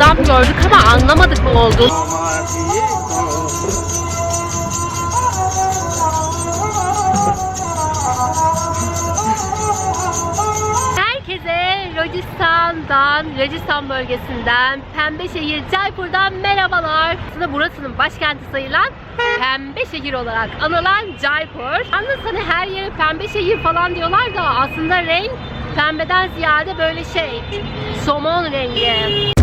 adam gördük ama anlamadık ne olduğunu. Herkese Racistan'dan, Rajistan bölgesinden, Pembe şehir Jaipur'dan merhabalar. Aslında burasının başkenti sayılan Pembe şehir olarak anılan Jaipur. Yalnız hani her yere pembe şehir falan diyorlar da aslında renk pembeden ziyade böyle şey, somon rengi.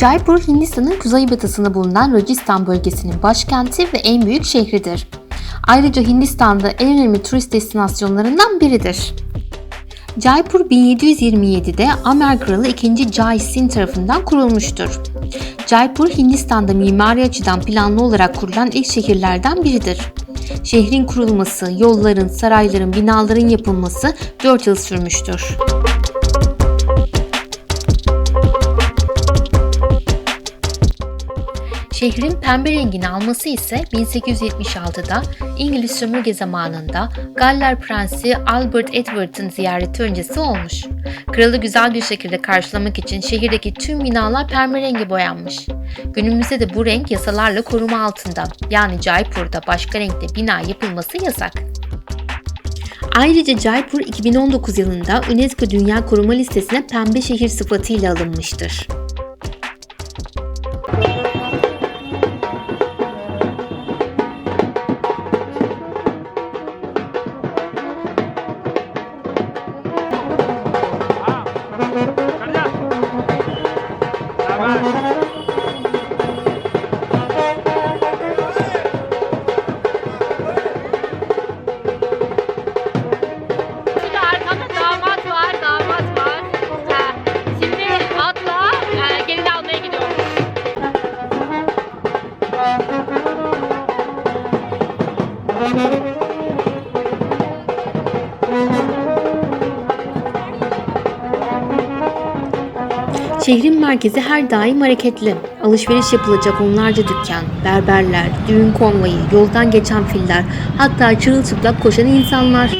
Jaipur, Hindistan'ın kuzeybatısında bulunan Rajasthan bölgesinin başkenti ve en büyük şehridir. Ayrıca Hindistan'da en önemli turist destinasyonlarından biridir. Jaipur 1727'de Amer Kralı 2. Jai Singh tarafından kurulmuştur. Jaipur, Hindistan'da mimari açıdan planlı olarak kurulan ilk şehirlerden biridir. Şehrin kurulması, yolların, sarayların, binaların yapılması 4 yıl sürmüştür. Şehrin pembe rengini alması ise 1876'da İngiliz sömürge zamanında Galler Prensi Albert Edward'ın ziyareti öncesi olmuş. Kralı güzel bir şekilde karşılamak için şehirdeki tüm binalar pembe rengi boyanmış. Günümüzde de bu renk yasalarla koruma altında. Yani Jaipur'da başka renkte bina yapılması yasak. Ayrıca Jaipur 2019 yılında UNESCO Dünya Koruma Listesi'ne pembe şehir sıfatıyla alınmıştır. Şehrin merkezi her daim hareketli. Alışveriş yapılacak onlarca dükkan, berberler, düğün konvoyu, yoldan geçen filler, hatta çırılçıplak koşan insanlar.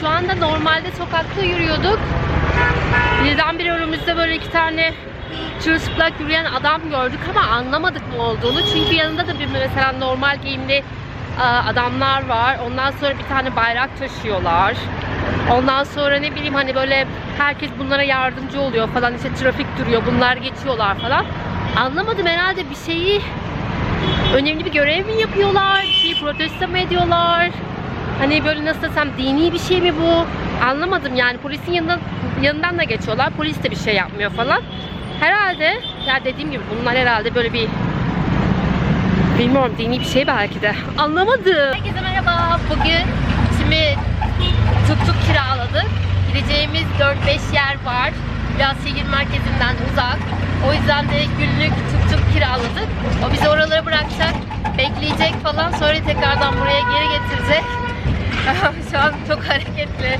Şu anda normalde sokakta yürüyorduk. Birdenbire önümüzde böyle iki tane çırılçıplak yürüyen adam gördük ama anlamadık ne olduğunu. Çünkü yanında da bir mesela normal giyimli e, adamlar var. Ondan sonra bir tane bayrak taşıyorlar. Ondan sonra ne bileyim hani böyle herkes bunlara yardımcı oluyor falan işte trafik duruyor bunlar geçiyorlar falan. Anlamadım herhalde bir şeyi önemli bir görev mi yapıyorlar? Bir şeyi protesto mu ediyorlar? Hani böyle nasıl desem dini bir şey mi bu? Anlamadım yani polisin yanından, yanından da geçiyorlar. Polis de bir şey yapmıyor falan. Herhalde ya dediğim gibi bunlar herhalde böyle bir bilmiyorum dini bir şey belki de. Anlamadım. Herkese merhaba. Bugün şimdi tuk tuk kiraladık. Gideceğimiz 4-5 yer var. Biraz şehir merkezinden uzak. O yüzden de günlük tuk tuk kiraladık. O bizi oralara bırakacak, bekleyecek falan. Sonra tekrardan buraya geri getirecek. Şu an çok hareketli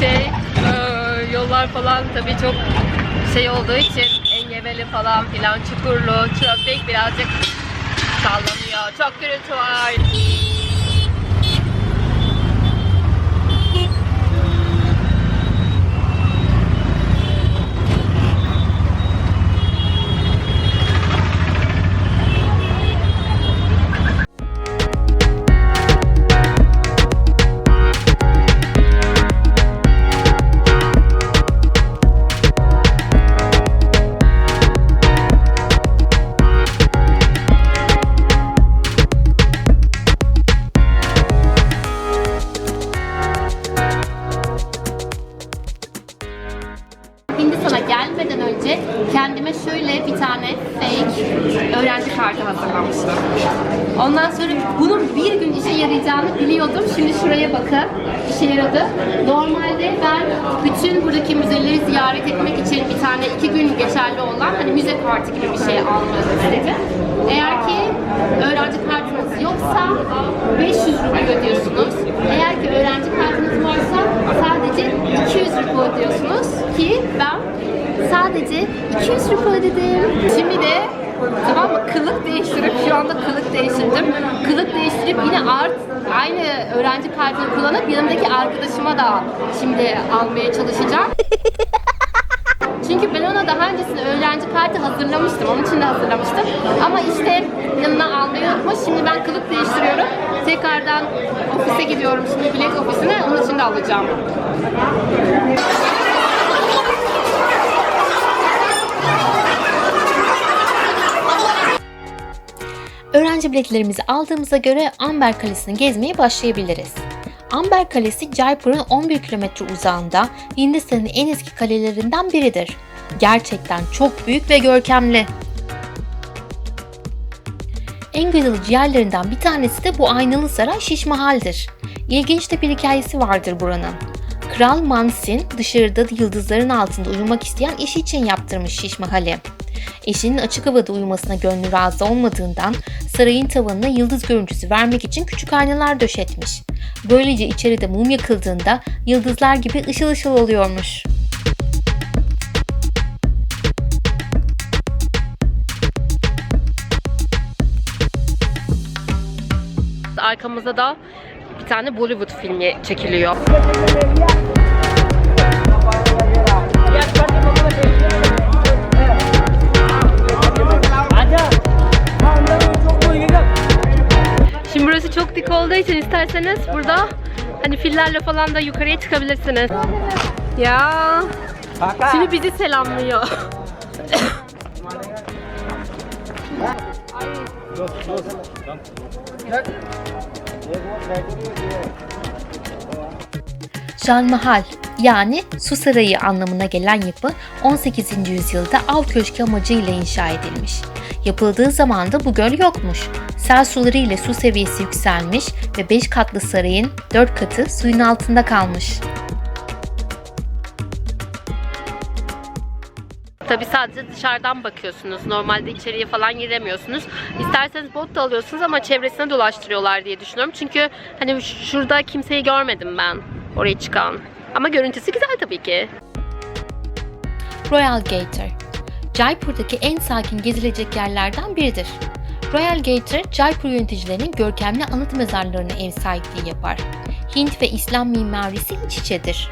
şey e, yollar falan tabii çok şey olduğu için engebeli falan filan çukurlu trafik birazcık sallanıyor. Çok gürültü var. Hazırlamıştım. Ondan sonra bunun bir gün işe yarayacağını biliyordum. Şimdi şuraya bakın. işe yaradı. Normalde ben bütün buradaki müzeleri ziyaret etmek için bir tane iki gün geçerli olan hani müze kartı gibi bir şey almanızı istedim. Eğer ki öğrenci kartınız yoksa 500 rupi ödüyorsunuz. Eğer ki öğrenci kartınız varsa sadece 200 rupi ödüyorsunuz ki ben sadece 200 rupi ödedim. Şimdi de tamam mı kılık değiştirip şu anda kılık değiştirdim. Kılık değiştirip yine art aynı öğrenci kartını kullanıp yanımdaki arkadaşıma da şimdi almaya çalışacağım. Çünkü ben ona daha öncesinde öğrenci kartı hazırlamıştım. Onun için de hazırlamıştım. Ama işte yanına almayı unutmuş. Şimdi ben kılık değiştiriyorum. Tekrardan ofise gidiyorum şimdi bilet ofisine. Onun için de alacağım. Öğrenci biletlerimizi aldığımıza göre Amber Kalesi'ni gezmeye başlayabiliriz. Amber Kalesi Jaipur'un 11 kilometre uzağında Hindistan'ın en eski kalelerinden biridir. Gerçekten çok büyük ve görkemli. En güzel yerlerinden bir tanesi de bu aynalı saray Şiş Mahal'dir. İlginç de bir hikayesi vardır buranın. Kral Mansin dışarıda yıldızların altında uyumak isteyen eşi için yaptırmış Şiş Mahal'i. Eşinin açık havada uyumasına gönlü razı olmadığından sarayın tavanına yıldız görüntüsü vermek için küçük aynalar döşetmiş. Böylece içeride mum yakıldığında yıldızlar gibi ışıl ışıl oluyormuş. Arkamızda da bir tane Bollywood filmi çekiliyor. Burası çok dik olduğu için isterseniz burada hani fillerle falan da yukarıya çıkabilirsiniz. Ya. Şimdi bizi selamlıyor. Jal Mahal yani su sarayı anlamına gelen yapı 18. yüzyılda av köşkü amacıyla inşa edilmiş. Yapıldığı zaman da bu göl yokmuş. Sel suları ile su seviyesi yükselmiş ve 5 katlı sarayın 4 katı suyun altında kalmış. Tabi sadece dışarıdan bakıyorsunuz. Normalde içeriye falan giremiyorsunuz. İsterseniz bot da alıyorsunuz ama çevresine dolaştırıyorlar diye düşünüyorum. Çünkü hani şurada kimseyi görmedim ben oraya çıkan. Ama görüntüsü güzel tabii ki. Royal Gator Jaipur'daki en sakin gezilecek yerlerden biridir. Royal Gator, Jaipur yöneticilerinin görkemli anıt mezarlarına ev sahipliği yapar. Hint ve İslam mimarisi iç içedir.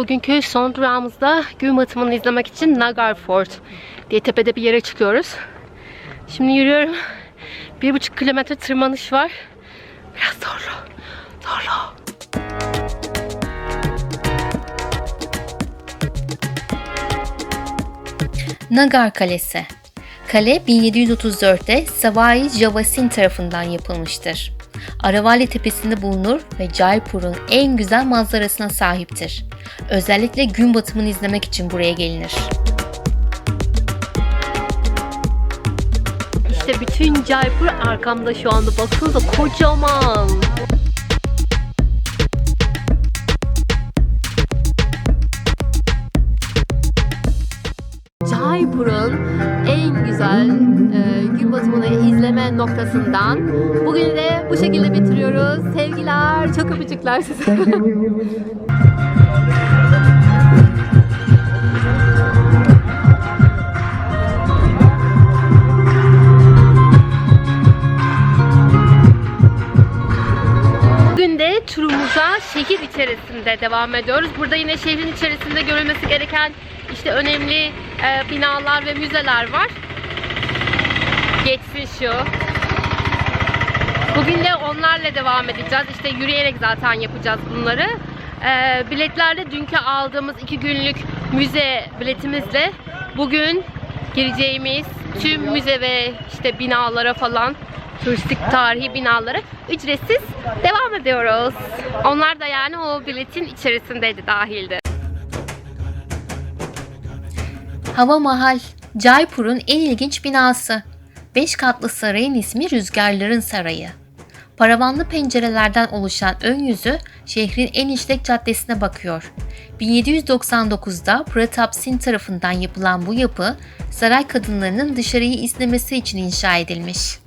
Bugünkü son durağımızda gün batımını izlemek için Nagar Fort diye tepede bir yere çıkıyoruz. Şimdi yürüyorum. Bir buçuk kilometre tırmanış var. Biraz zorlu. Zorlu. Nagar Kalesi Kale 1734'te Savai Javasin tarafından yapılmıştır. Aravali tepesinde bulunur ve Jaipur'un en güzel manzarasına sahiptir. Özellikle gün batımını izlemek için buraya gelinir. İşte bütün Jaipur arkamda şu anda. Baksanıza kocaman. Jaipur'un en güzel batımını izleme noktasından bugün de bu şekilde bitiriyoruz. Sevgiler, çok öpücükler size. Turumuza şehir içerisinde devam ediyoruz. Burada yine şehrin içerisinde görülmesi gereken işte önemli e, binalar ve müzeler var. Geçsin şu. Bugün de onlarla devam edeceğiz. İşte yürüyerek zaten yapacağız bunları. E, biletlerde dünkü aldığımız iki günlük müze biletimizle bugün gireceğimiz tüm müze ve işte binalara falan turistik tarihi binalara ücretsiz devam ediyoruz. Onlar da yani o biletin içerisindeydi, dahildi. Hava Mahal Jaipur'un en ilginç binası. 5 katlı sarayın ismi Rüzgarların Sarayı. Paravanlı pencerelerden oluşan ön yüzü şehrin en işlek caddesine bakıyor. 1799'da Pratap Singh tarafından yapılan bu yapı saray kadınlarının dışarıyı izlemesi için inşa edilmiş.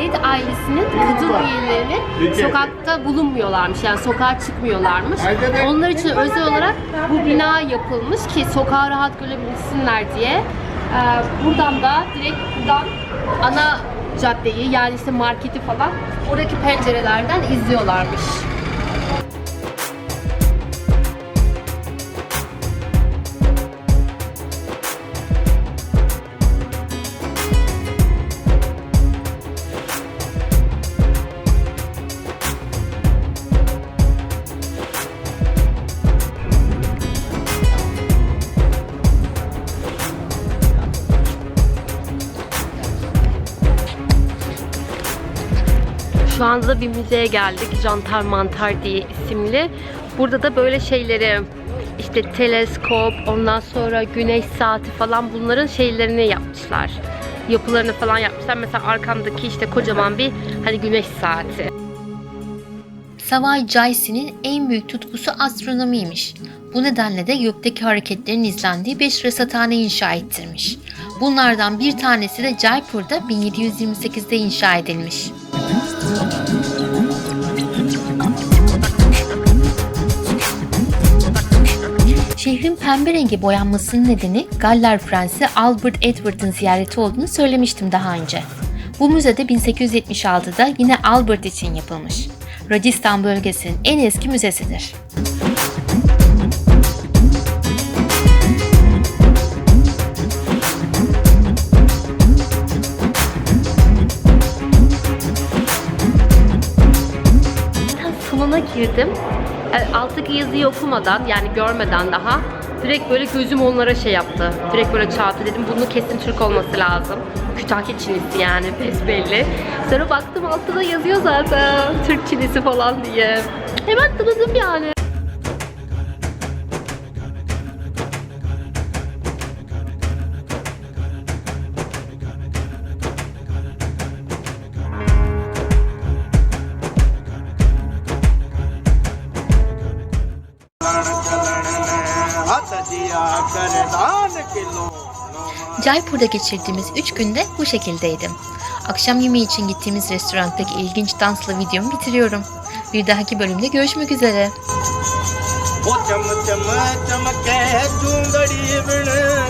Kraliyet ailesinin kadın üyeleri sokakta bulunmuyorlarmış. Yani sokağa çıkmıyorlarmış. Onlar için özel olarak bu bina yapılmış ki sokağı rahat görebilsinler diye. Ee, buradan da direkt buradan ana caddeyi yani işte marketi falan oradaki pencerelerden izliyorlarmış. Şu anda da bir müzeye geldik. Jantar Mantar diye isimli. Burada da böyle şeyleri işte teleskop, ondan sonra güneş saati falan bunların şeylerini yapmışlar. Yapılarını falan yapmışlar. Mesela arkamdaki işte kocaman bir hani güneş saati. Savai Jaysi'nin en büyük tutkusu astronomiymiş. Bu nedenle de gökteki hareketlerin izlendiği 5 resathane inşa ettirmiş. Bunlardan bir tanesi de Jaipur'da 1728'de inşa edilmiş. Şehrin pembe rengi boyanmasının nedeni Galler Prensi Albert Edward'ın ziyareti olduğunu söylemiştim daha önce. Bu müzede 1876'da yine Albert için yapılmış. Rajasthan bölgesinin en eski müzesidir. Salona girdim. Yani alttaki yazıyı okumadan yani görmeden daha direkt böyle gözüm onlara şey yaptı. Direkt böyle çarptı dedim bunu kesin Türk olması lazım. Kütahya Çinisi yani besbelli. Sonra baktım altta da yazıyor zaten Türk Çinisi falan diye. Hemen tanıdım yani. Jaipur'da geçirdiğimiz 3 günde bu şekildeydim. Akşam yemeği için gittiğimiz restoranttaki ilginç dansla videomu bitiriyorum. Bir dahaki bölümde görüşmek üzere. वो चम चम चमके चूंदड़ी बिन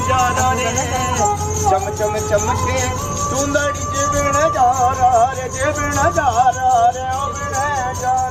जाना रे चम